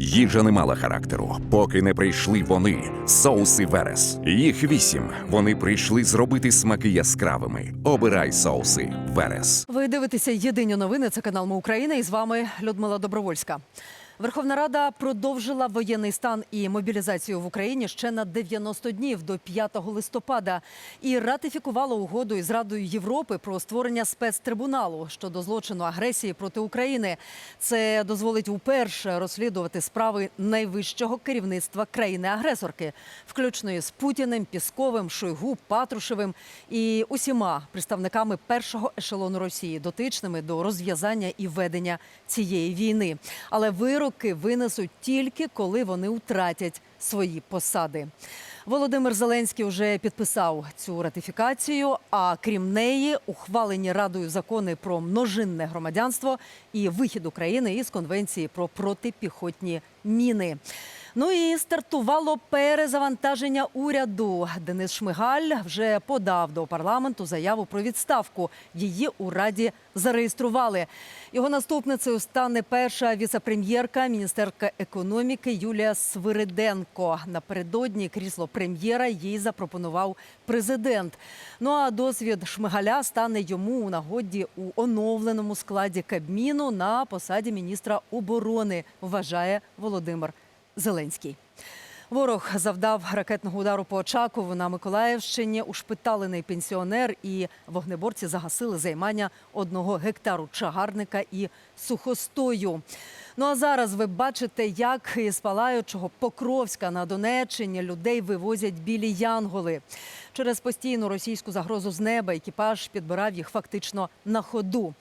Їжа не мала характеру, поки не прийшли вони, соуси Верес. Їх вісім. Вони прийшли зробити смаки яскравими. Обирай соуси Верес. Ви дивитеся єдині новини. Це канал Ми Україна. І з вами Людмила Добровольська. Верховна Рада продовжила воєнний стан і мобілізацію в Україні ще на 90 днів до 5 листопада і ратифікувала угоду із Радою Європи про створення спецтрибуналу щодо злочину агресії проти України. Це дозволить уперше розслідувати справи найвищого керівництва країни-агресорки, включно із Путіним, Пісковим, Шойгу, Патрушевим і усіма представниками першого ешелону Росії, дотичними до розв'язання і ведення цієї війни. Але вироки винесуть тільки коли вони втратять свої посади. Володимир Зеленський вже підписав цю ратифікацію. А крім неї, ухвалені радою закони про множинне громадянство і вихід України із конвенції про протипіхотні міни. Ну і стартувало перезавантаження уряду. Денис Шмигаль вже подав до парламенту заяву про відставку. Її у раді зареєстрували. Його наступницею стане перша віцепрем'єрка, міністерка економіки Юлія Свириденко. Напередодні крісло прем'єра їй запропонував президент. Ну а досвід Шмигаля стане йому у нагоді у оновленому складі Кабміну на посаді міністра оборони. Вважає Володимир Зеленський. Ворог завдав ракетного удару по Очакову на Миколаївщині. Ушпиталений пенсіонер і вогнеборці загасили займання одного гектару чагарника і сухостою. Ну а зараз ви бачите, як із палаючого Покровська на Донеччині людей вивозять білі янголи. Через постійну російську загрозу з неба екіпаж підбирав їх фактично на ходу.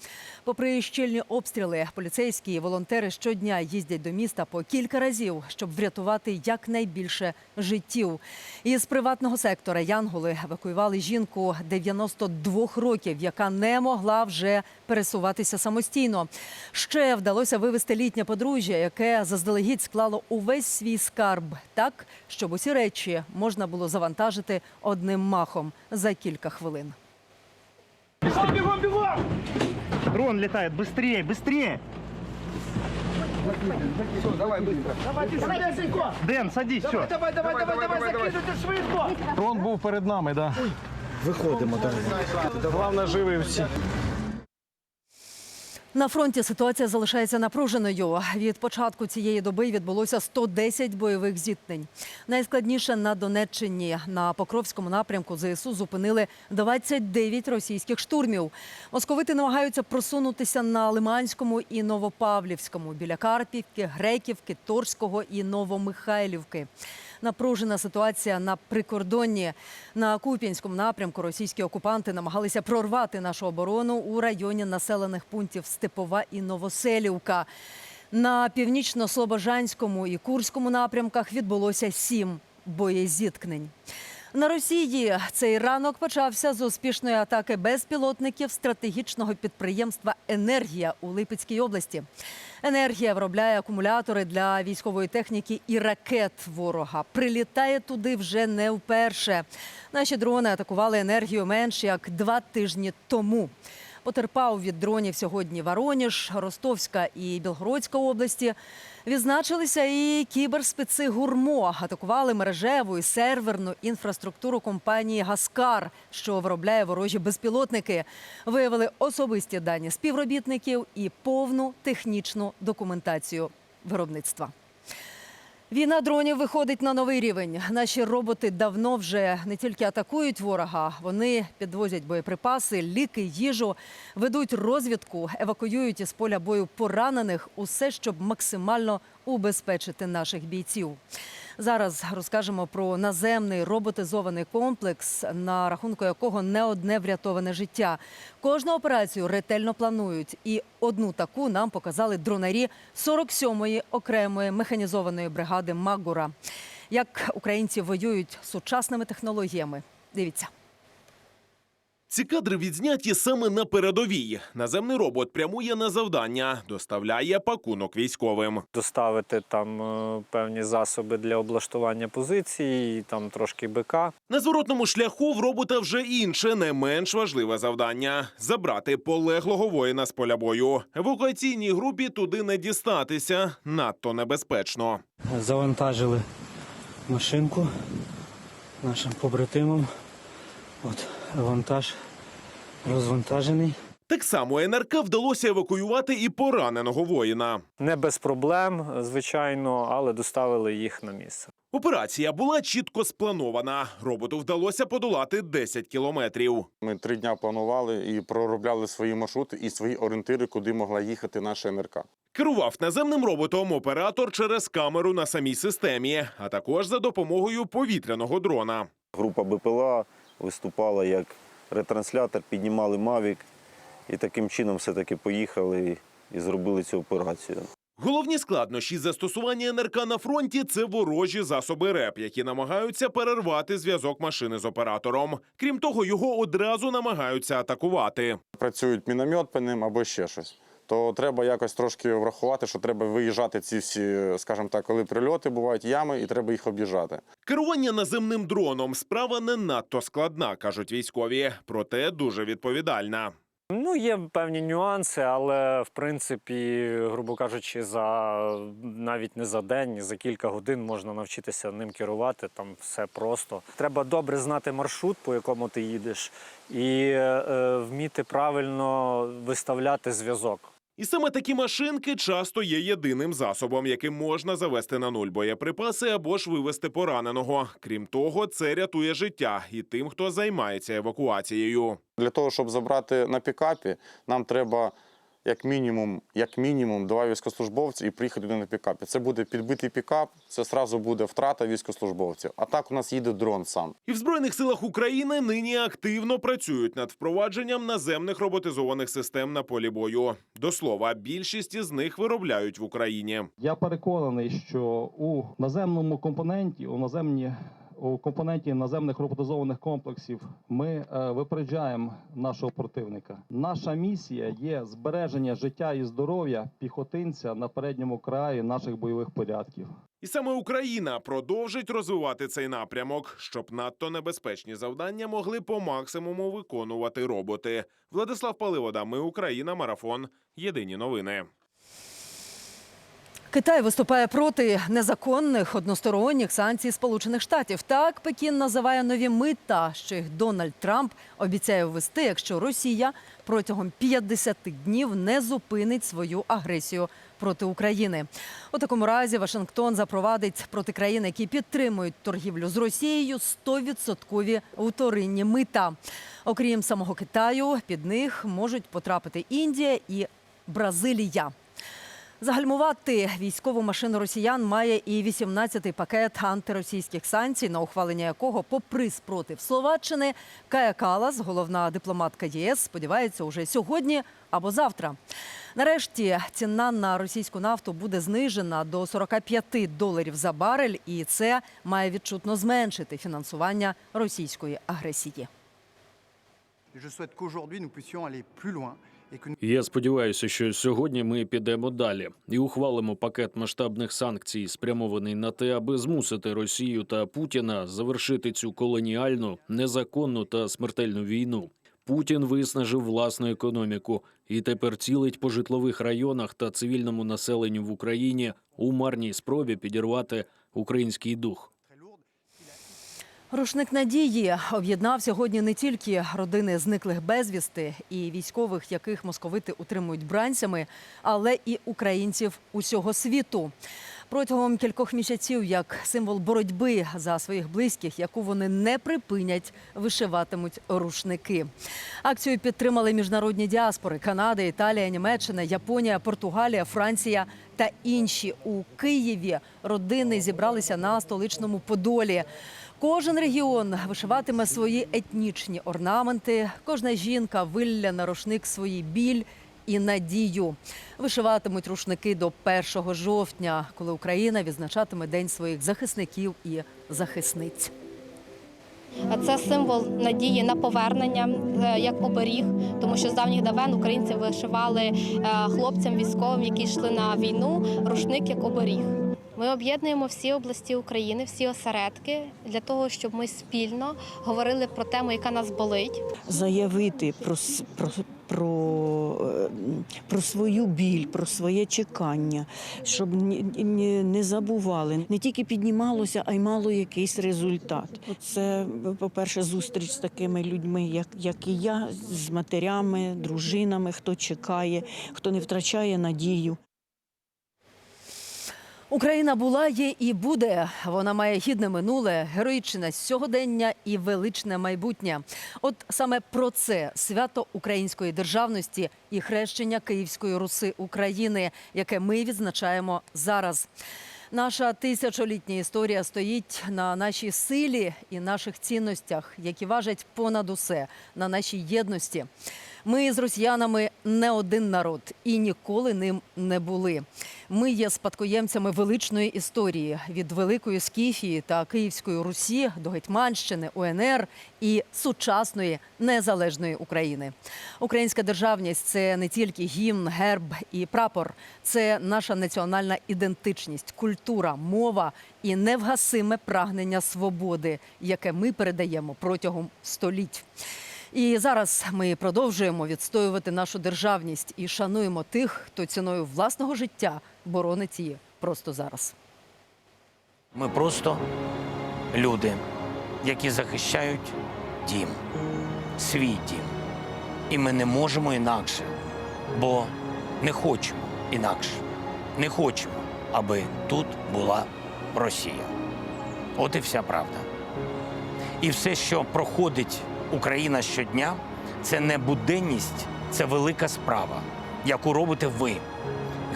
Попри щільні обстріли, поліцейські і волонтери щодня їздять до міста по кілька разів, щоб врятувати якнайбільше життів. Із приватного сектора Янголи евакуювали жінку 92 років, яка не могла вже пересуватися самостійно. Ще вдалося вивезти літнє подружжя, яке заздалегідь склало увесь свій скарб так, щоб усі речі можна було завантажити одним махом за кілька хвилин. Бегом, бегом! Дрон летает, быстрее, быстрее! Давайте сюда, Сенько! Дэн, садись, все. Давай, давай, давай, давай, закидуйте швидко! Трон був перед нами, да. Виходимо, так. Головне, живі всі. На фронті ситуація залишається напруженою. Від початку цієї доби відбулося 110 бойових зіткнень. Найскладніше на Донеччині на Покровському напрямку ЗСУ зупинили 29 російських штурмів. Московити намагаються просунутися на Лиманському і Новопавлівському біля Карпівки, Греківки, Торського і Новомихайлівки. Напружена ситуація на прикордонні на Куп'янському напрямку. Російські окупанти намагалися прорвати нашу оборону у районі населених пунктів Степова і Новоселівка. На північно-слобожанському і Курському напрямках відбулося сім боєзіткнень. На Росії цей ранок почався з успішної атаки безпілотників стратегічного підприємства Енергія у Липецькій області. Енергія виробляє акумулятори для військової техніки і ракет ворога. Прилітає туди вже не вперше. Наші дрони атакували енергію менш як два тижні тому. Потерпав від дронів сьогодні Вороніж, Ростовська і Білгородська області. Відзначилися і кіберспеци гурмо. Атакували мережеву і серверну інфраструктуру компанії Гаскар, що виробляє ворожі безпілотники. Виявили особисті дані співробітників і повну технічну документацію виробництва. Війна дронів виходить на новий рівень. Наші роботи давно вже не тільки атакують ворога, вони підвозять боєприпаси, ліки, їжу, ведуть розвідку, евакуюють із поля бою поранених. Усе, щоб максимально убезпечити наших бійців. Зараз розкажемо про наземний роботизований комплекс, на рахунку якого не одне врятоване життя. Кожну операцію ретельно планують, і одну таку нам показали дронарі 47-ї окремої механізованої бригади Магура. Як українці воюють сучасними технологіями? Дивіться. Ці кадри відзняті саме на передовій. Наземний робот прямує на завдання, доставляє пакунок військовим. доставити там е, певні засоби для облаштування позицій, там трошки БК. На зворотному шляху в робота вже інше, не менш важливе завдання забрати полеглого воїна з поля бою. Евакуаційній групі туди не дістатися надто небезпечно. Завантажили машинку нашим побратимам. От вантаж розвантажений. Так само НРК вдалося евакуювати і пораненого воїна. Не без проблем, звичайно, але доставили їх на місце. Операція була чітко спланована. Роботу вдалося подолати 10 кілометрів. Ми три дня планували і проробляли свої маршрути і свої орієнтири, куди могла їхати наша НРК. Керував наземним роботом оператор через камеру на самій системі, а також за допомогою повітряного дрона. Група БПЛА виступала як ретранслятор, піднімали Мавік і таким чином все-таки поїхали і зробили цю операцію. Головні складнощі застосування НРК на фронті це ворожі засоби РЕП, які намагаються перервати зв'язок машини з оператором. Крім того, його одразу намагаються атакувати. Працюють міномет по ним або ще щось. То треба якось трошки врахувати, що треба виїжджати ці всі, скажімо так, коли прильоти бувають ями, і треба їх об'їжджати. Керування наземним дроном справа не надто складна, кажуть військові, проте дуже відповідальна. Ну, є певні нюанси, але в принципі, грубо кажучи, за навіть не за день, за кілька годин можна навчитися ним керувати. Там все просто. Треба добре знати маршрут, по якому ти їдеш, і е, вміти правильно виставляти зв'язок. І саме такі машинки часто є єдиним засобом, яким можна завести на нуль боєприпаси або ж вивести пораненого. Крім того, це рятує життя і тим, хто займається евакуацією. Для того, щоб забрати на пікапі, нам треба як мінімум, як мінімум два військовослужбовці і приїхати туди на пікапі. Це буде підбитий пікап, це одразу буде втрата військовослужбовців. А так у нас їде дрон сам. І в збройних силах України нині активно працюють над впровадженням наземних роботизованих систем на полі бою. До слова, більшість із них виробляють в Україні. Я переконаний, що у наземному компоненті, у наземні у компоненті наземних роботизованих комплексів ми е, випереджаємо нашого противника. Наша місія є збереження життя і здоров'я піхотинця на передньому краї наших бойових порядків. І саме Україна продовжить розвивати цей напрямок, щоб надто небезпечні завдання могли по максимуму виконувати роботи. Владислав Паливода, ми Україна, марафон. Єдині новини. Китай виступає проти незаконних односторонніх санкцій Сполучених Штатів. Так Пекін називає нові мита, що їх Дональд Трамп обіцяє ввести, якщо Росія протягом 50 днів не зупинить свою агресію проти України. У такому разі Вашингтон запровадить проти країн, які підтримують торгівлю з Росією, 100% вторинні мита. Окрім самого Китаю, під них можуть потрапити Індія і Бразилія. Загальмувати військову машину росіян має і 18-й пакет антиросійських санкцій, на ухвалення якого, попри спротив Словаччини, Кая Калас, головна дипломатка ЄС, сподівається уже сьогодні або завтра. Нарешті ціна на російську нафту буде знижена до 45 доларів за барель, і це має відчутно зменшити фінансування російської агресії. Я сподіваюся, що сьогодні ми підемо далі і ухвалимо пакет масштабних санкцій, спрямований на те, аби змусити Росію та Путіна завершити цю колоніальну, незаконну та смертельну війну. Путін виснажив власну економіку і тепер цілить по житлових районах та цивільному населенню в Україні у марній спробі підірвати український дух. Рушник надії об'єднав сьогодні не тільки родини зниклих безвісти і військових, яких московити утримують бранцями, але і українців усього світу. Протягом кількох місяців, як символ боротьби за своїх близьких, яку вони не припинять, вишиватимуть рушники. Акцію підтримали міжнародні діаспори Канада, Італія, Німеччина, Японія, Португалія, Франція та інші у Києві. Родини зібралися на столичному Подолі. Кожен регіон вишиватиме свої етнічні орнаменти. Кожна жінка вилля на рушник свої біль і надію. Вишиватимуть рушники до 1 жовтня, коли Україна відзначатиме День своїх захисників і захисниць. Це символ надії на повернення е, як оберіг, тому що з давніх давен українці вишивали е, хлопцям військовим, які йшли на війну, рушник як оберіг. Ми об'єднуємо всі області України, всі осередки для того, щоб ми спільно говорили про тему, яка нас болить. заявити про, про, про, е, про свою біль, про своє чекання, щоб ні- не забували. Не тільки піднімалося, а й мало якийсь результат. Це, по-перше, зустріч з такими людьми, як, як і я, з матерями, дружинами, хто чекає, хто не втрачає надію. Україна була, є і буде. Вона має гідне минуле, героїчне сьогодення і величне майбутнє. От саме про це свято української державності і хрещення Київської Руси України, яке ми відзначаємо зараз. Наша тисячолітня історія стоїть на нашій силі і наших цінностях, які важать понад усе на нашій єдності. Ми з росіянами не один народ і ніколи ним не були. Ми є спадкоємцями величної історії від Великої Скіфії та Київської Русі до Гетьманщини, УНР і сучасної незалежної України. Українська державність це не тільки гімн, герб і прапор, це наша національна ідентичність, культура, мова і невгасиме прагнення свободи, яке ми передаємо протягом століть. І зараз ми продовжуємо відстоювати нашу державність і шануємо тих, хто ціною власного життя боронить її просто зараз. Ми просто люди, які захищають дім, свій дім. І ми не можемо інакше, бо не хочемо інакше. Не хочемо, аби тут була Росія. От і вся правда. І все, що проходить Україна щодня, це не буденність, це велика справа, яку робите ви,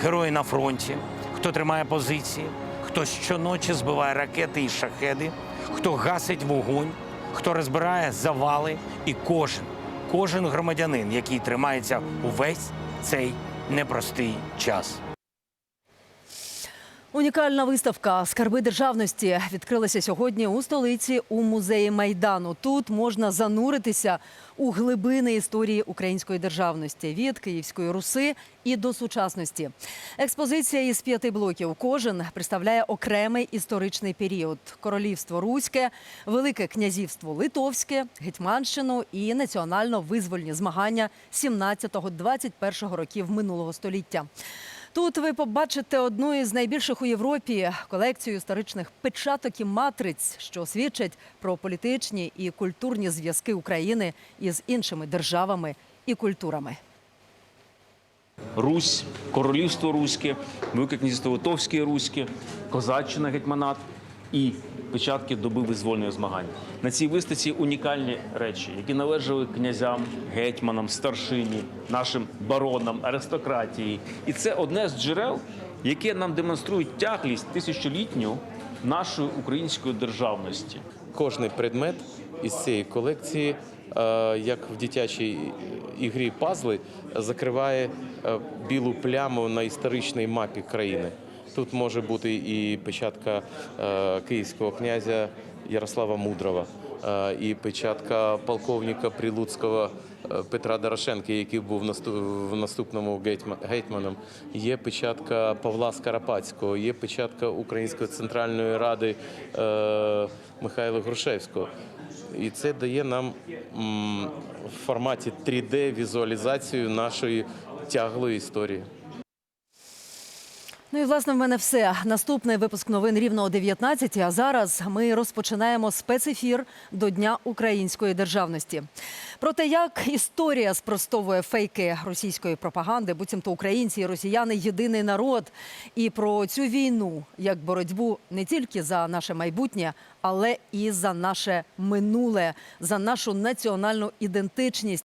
герої на фронті, хто тримає позиції, хто щоночі збиває ракети і шахеди, хто гасить вогонь, хто розбирає завали, і кожен, кожен громадянин, який тримається увесь цей непростий час. Унікальна виставка Скарби державності відкрилася сьогодні у столиці у музеї Майдану. Тут можна зануритися у глибини історії української державності від Київської Руси і до сучасності. Експозиція із п'яти блоків. Кожен представляє окремий історичний період: королівство Руське, Велике князівство Литовське, Гетьманщину і національно-визвольні змагання 17-21 років минулого століття. Тут ви побачите одну із найбільших у Європі колекцію історичних печаток і матриць, що свідчать про політичні і культурні зв'язки України із іншими державами і культурами. Русь, Королівство Руське, Велике князівство Литовське Руське, Козаччина гетьманат і печатки доби визвольних змагань. На цій виставці унікальні речі, які належали князям, гетьманам, старшині, нашим баронам, аристократії. І це одне з джерел, яке нам демонструють тяглість тисячолітню нашої української державності. Кожний предмет із цієї колекції, е, як в дитячій ігрі пазли, закриває е, білу пляму на історичній мапі країни. Тут може бути і печатка е, київського князя Ярослава Мудрого, е, і печатка полковника Прилуцького е, Петра Дорошенка, який був в наступному гетьма- гетьманом. Є печатка Павла Скарапатського, є печатка Української центральної ради Михайла Грушевського. І це дає нам в форматі 3D візуалізацію нашої тяглої історії. Ну і власне в мене все. Наступний випуск новин рівно о 19 А зараз ми розпочинаємо спецефір до Дня української державності. Про те, як історія спростовує фейки російської пропаганди, буцімто українці і росіяни єдиний народ, і про цю війну як боротьбу не тільки за наше майбутнє, але і за наше минуле, за нашу національну ідентичність.